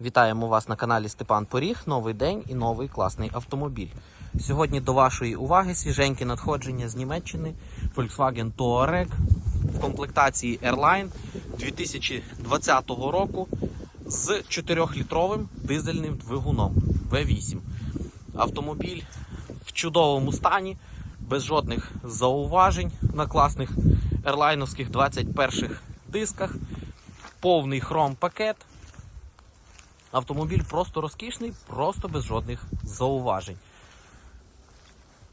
Вітаємо вас на каналі Степан Поріг. Новий день і новий класний автомобіль. Сьогодні до вашої уваги свіженьке надходження з Німеччини Volkswagen Touareg в комплектації Airline 2020 року з 4-літровим дизельним двигуном V8. Автомобіль в чудовому стані, без жодних зауважень на класних ерлайновських 21 дисках, повний хром пакет. Автомобіль просто розкішний, просто без жодних зауважень.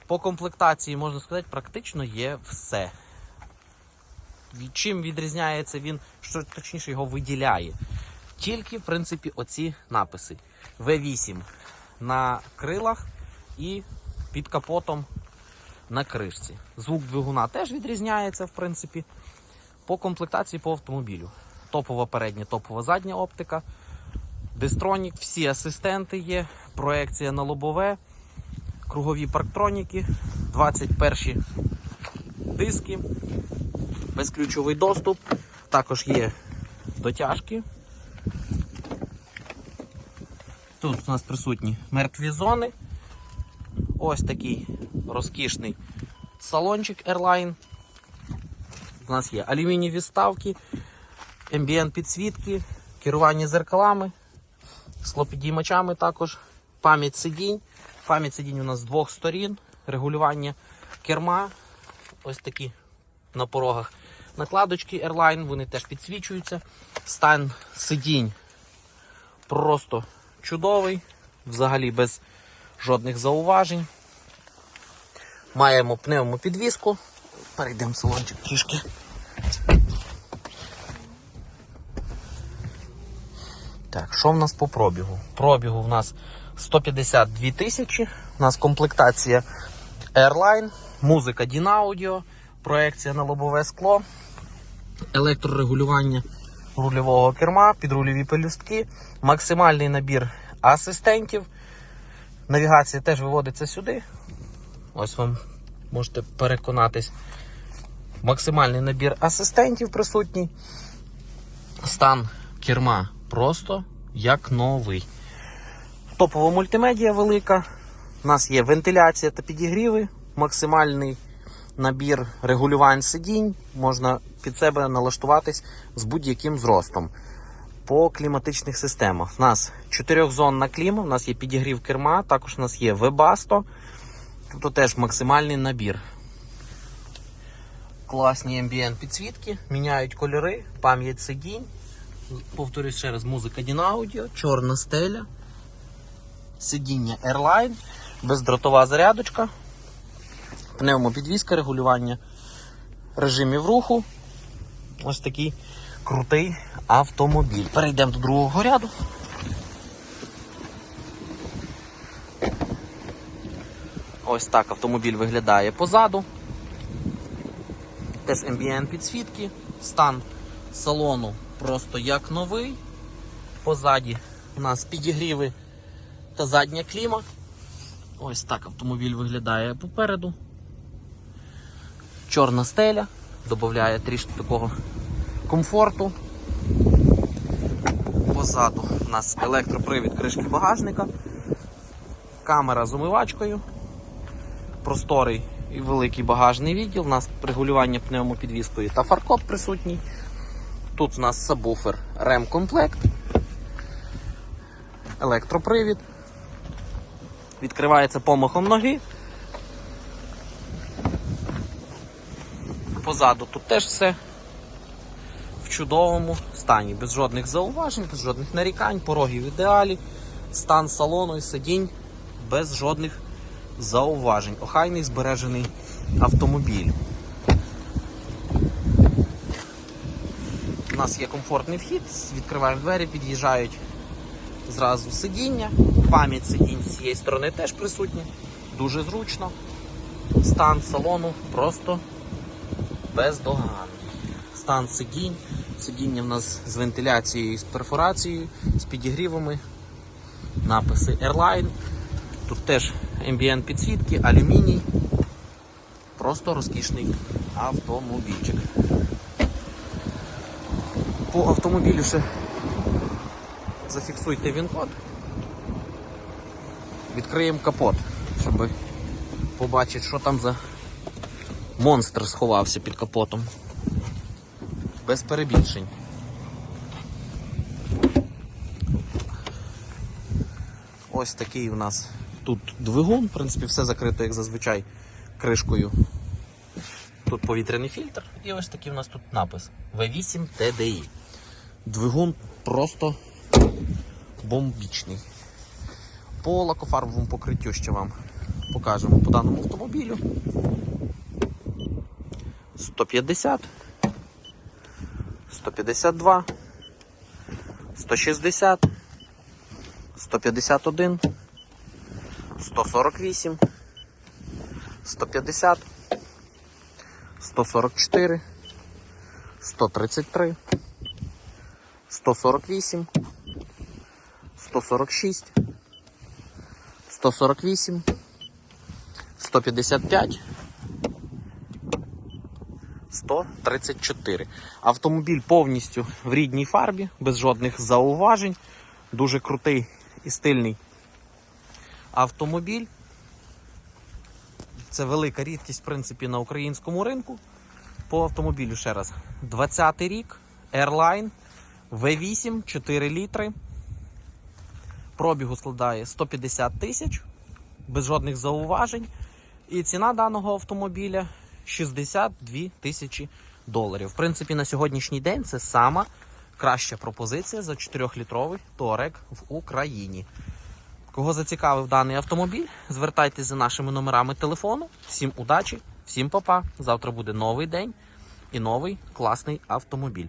По комплектації, можна сказати, практично є все. Чим відрізняється він, що точніше його виділяє. Тільки, в принципі, оці написи. V8 на крилах і під капотом на кришці. Звук двигуна теж відрізняється, в принципі, по комплектації по автомобілю. Топова передня, топова задня оптика. Дестронік, всі асистенти є, проекція на лобове, кругові парктроніки, 21 диски, безключовий доступ, також є дотяжки. Тут у нас присутні мертві зони. Ось такий розкішний салончик Airline. У нас є алюмінієві ставки, ембієнт підсвітки, керування зеркалами склопідіймачами також, пам'ять сидінь. Пам'ять сидінь у нас з двох сторін, регулювання керма. Ось такі на порогах. Накладочки Airline, вони теж підсвічуються. Стан сидінь просто чудовий, взагалі без жодних зауважень. Маємо пневмопідвіску. Перейдемо в салончик трішки. Так, що в нас по пробігу? Пробігу в нас 152 тисячі. У нас комплектація Airline, музика Dinaaudio, проекція на лобове скло, електрорегулювання рульового керма, підрульові пелюстки, максимальний набір асистентів. Навігація теж виводиться сюди. Ось вам можете переконатись. Максимальний набір асистентів присутній. Стан керма просто як новий. Топова мультимедія велика. У нас є вентиляція та підігріви, максимальний набір регулювань сидінь. Можна під себе налаштуватись з будь-яким зростом. По кліматичних системах. У нас чотирьохзонна кліма, у нас є підігрів керма, також у нас є Webasto. Тобто теж максимальний набір. Класні ambient підсвітки, міняють кольори, пам'ять сидінь. Повторюсь ще раз, музика Dinaaudio, чорна стеля, сидіння Airline, бездротова зарядочка, пневмопідвізка, регулювання режимів руху. Ось такий крутий автомобіль. Перейдемо до другого ряду. Ось так автомобіль виглядає позаду. Теж ambient підсвітки, стан салону просто як новий. Позаді у нас підігріви та задня кліма. Ось так автомобіль виглядає попереду. Чорна стеля, додає трішки такого комфорту. Позаду у нас електропривід кришки багажника, камера з умивачкою, просторий і великий багажний відділ. У нас регулювання пневмопідвіскою та фаркоп присутній. Тут у нас сабвуфер ремкомплект, електропривід. Відкривається помахом ноги. Позаду тут теж все в чудовому стані, без жодних зауважень, без жодних нарікань, пороги в ідеалі, стан салону і сидінь без жодних зауважень. Охайний збережений автомобіль. У нас є комфортний вхід, відкриваємо двері, під'їжджають зразу сидіння. Пам'ять сидінь з цієї сторони теж присутня. Дуже зручно. Стан салону просто бездоганний. Стан сидінь. Сидіння в нас з вентиляцією з перфорацією, з підігрівами. Написи Airline. Тут теж ambient підсвітки, алюміній. Просто розкішний автомобільчик. По автомобілю ще зафіксуйте він код. Відкриємо капот, щоб побачити, що там за монстр сховався під капотом. Без перебільшень. Ось такий у нас тут двигун, в принципі, все закрито, як зазвичай, кришкою. Тут повітряний фільтр і ось такий у нас тут напис V8 TDI. Двигун просто бомбічний. По лакофарбовому покриттю ще вам покажемо по даному автомобілю. 150, 152, 160, 151, 148, 150, 144, 133, 148, 146, 148, 155, 134. Автомобіль повністю в рідній фарбі, без жодних зауважень. Дуже крутий і стильний автомобіль. Це велика рідкість, в принципі, на українському ринку. По автомобілю ще раз. 20-й рік, Airline, V8, 4 літри. Пробігу складає 150 тисяч, без жодних зауважень. І ціна даного автомобіля 62 тисячі доларів. В принципі, на сьогоднішній день це сама краща пропозиція за 4-літровий Touareg в Україні. Кого зацікавив даний автомобіль, звертайтеся за нашими номерами телефону. Всім удачі, всім па-па. Завтра буде новий день і новий класний автомобіль.